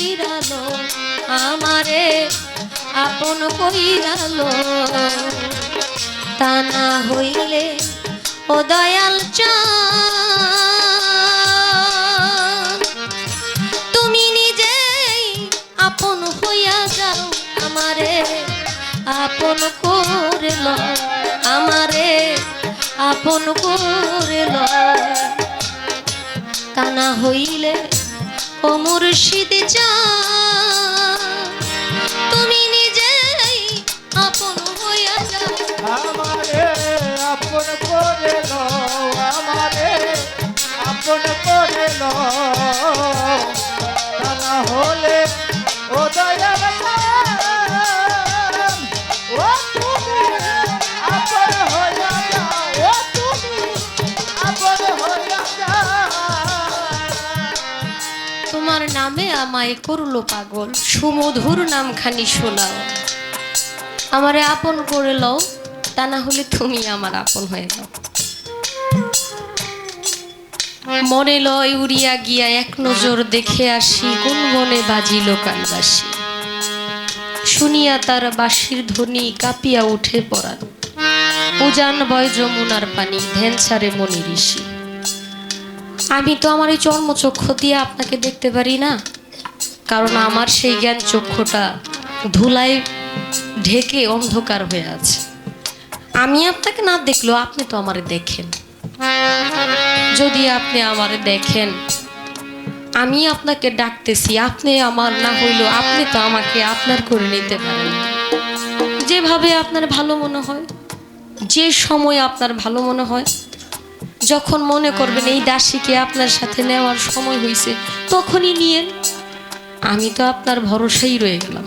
কইরালো, আমারে আপন কইরালো। তা না হইলে ও দয়াল তুমি নিজেই আপন হইয়া যাও, আমারে আপন করে লও আমারে আপন করে লও তা না হইলে ও মুর্শিদ যা তুমি নিজেই আপন হইয়া যাও। নামে আমায় করল পাগল। সুমধুর নামখানি শোনাও। আমারে আপন করে লও, তা না হলে তুমি আমার আপন হয়ে যাও। মনে লয় উড়িয়া গিয়া এক নজর দেখে আসি, কোন বনে বাজিল কালবাসি শুনিয়া তার বাঁশির ধ্বনি কাঁপিয়া উঠে পড়ান উজান বয় যমুনার পানি, ধ্যান ছাড়ে মনি ঋষি। আমি তো আমার এই চর্মচক্ষু দিয়ে আপনাকে দেখতে পারি না। কারণ আমার সেই জ্ঞান চক্ষুটা ধুলায় ঢেকে অন্ধকার হয়ে আছে। আমি আপনাকে না দেখলেও আপনি তো আমারে দেখেন। যদি আপনি আমারে দেখেন, আমি আপনাকে ডাকতেছি, আপনি আমার না হইলেও আপনি তো আমাকে আপনার করে নিতে পারেন। যেভাবে আপনার ভালো মনে হয়, যে সময় আপনার ভালো মনে হয় যখন মনে করবেন এই দাসীকে আপনার সাথে নেওয়ার সময় হয়েছে তখনই নিয়েন। আমি তো আপনার ভরসাই রয়ে গেলাম।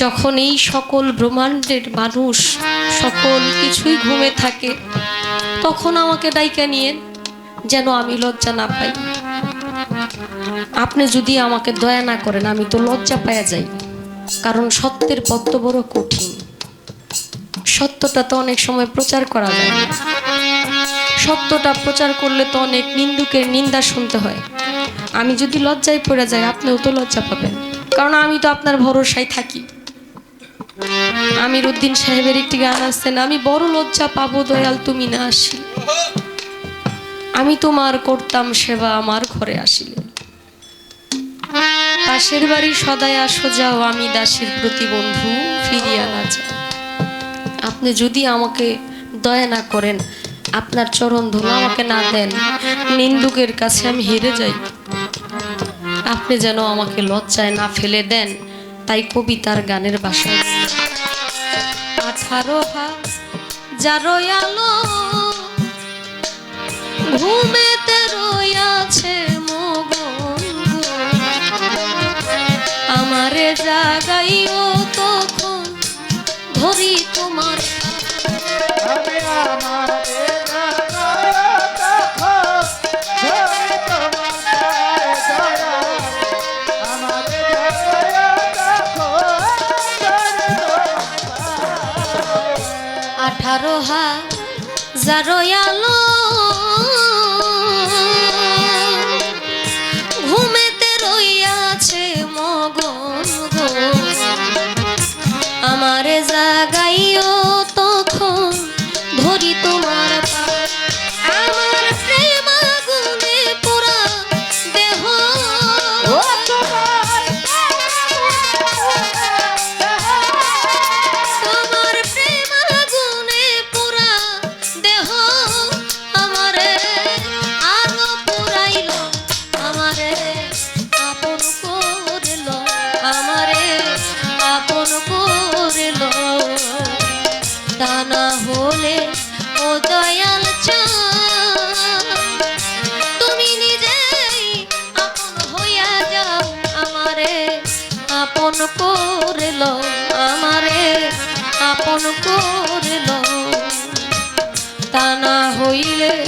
যখন এই সকল ব্রহ্মাণ্ডের মানুষ সকল কিছুই ঘুমে থাকে, তখন আমাকে ডাইকা নিয়েন, যেন আমি লজ্জা না পাই। আপনি যদি আমাকে দয়া না করেন, আমি তো লজ্জা পাওয়া যাই, কারণ সত্যের পথ বড় কঠিন। সত্যটা তো অনেক সময় প্রচার করা যায় না। সত্যটা প্রচার করলে তো অনেক নিন্দুকের নিন্দা শুনতে হয়। আমি যদি লজ্জায় পড়ে যাই, আপনিও তো লজ্জা পাবেন। কারণ আমি তো আপনার ভরসায় থাকি। আমির উদ্দিন সাহেবের একটি গান আছে না, আমি বড় লজ্জা পাবো, দয়াল তুমি না আসি আমি তোমার করতাম সেবা আমার ঘরে আসিলে। পাশের বাড়ি সদাই আসো, যাও আমি দাসীর প্রতিবন্ধু ফিরিয়া না যাও আপনি যদি আমাকে দয়া না করেন আপনার চরণ ধুলো আমাকে না দেন। নিন্দুকের কাছে আমি হেরে যাই। আপনি যেন আমাকে লজ্জায় না ফেলে দেন, তাই কবিতার গানের বাসায় আঠারো ঘুমেতে রইয়াছে মগন। আমারে জাগাইও পায়ে। আঠারো হাজার আলো করিল। তা না হইলে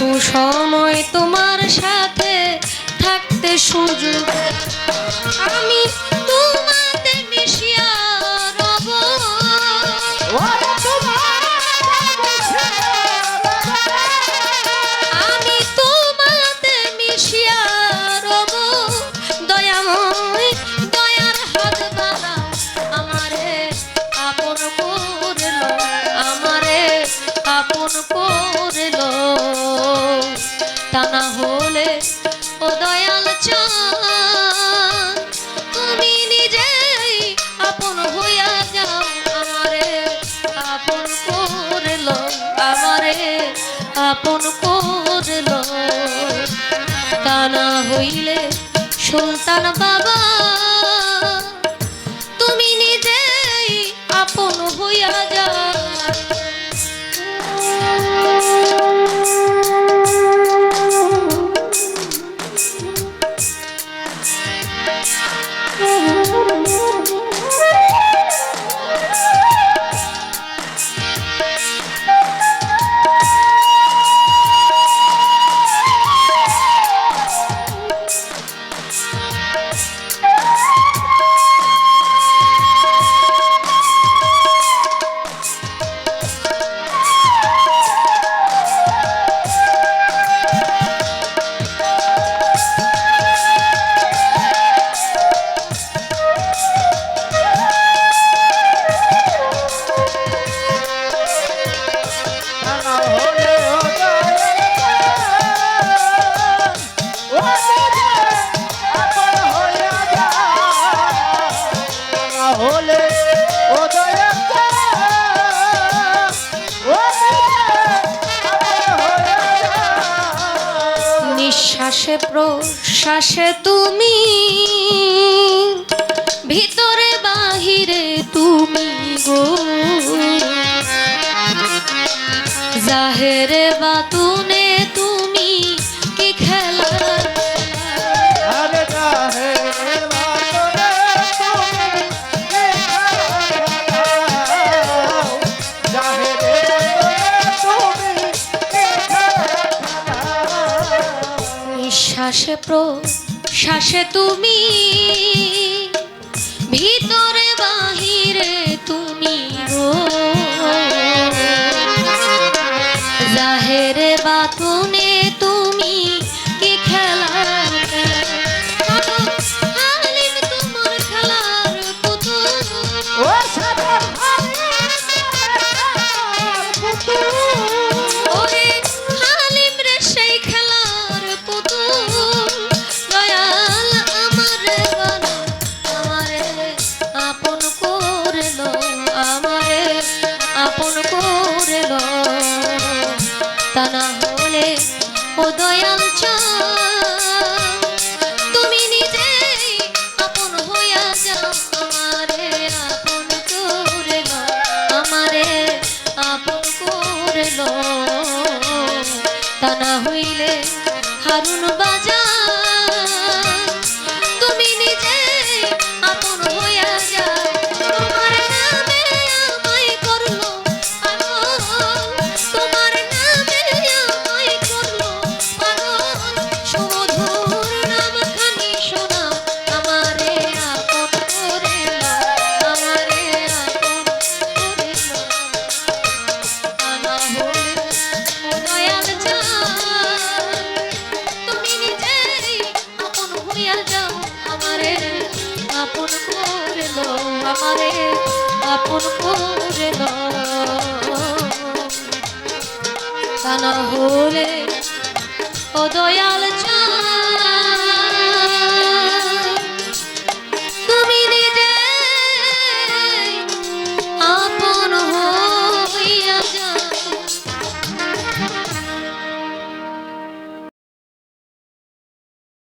সুসময় তোমার সাথে থাকতে সুযোগ স্থাপন করল। তা না হইলে সুলতান বাবা প্রশ্বাসে তুমি ভিতরে বাহিরে তুমি গো। জাহেরে তুমি শ্বাসে প্রশ্বাসে তুমি তা না হইলে হারুন বাজা। তা না হলে ও দয়াল চ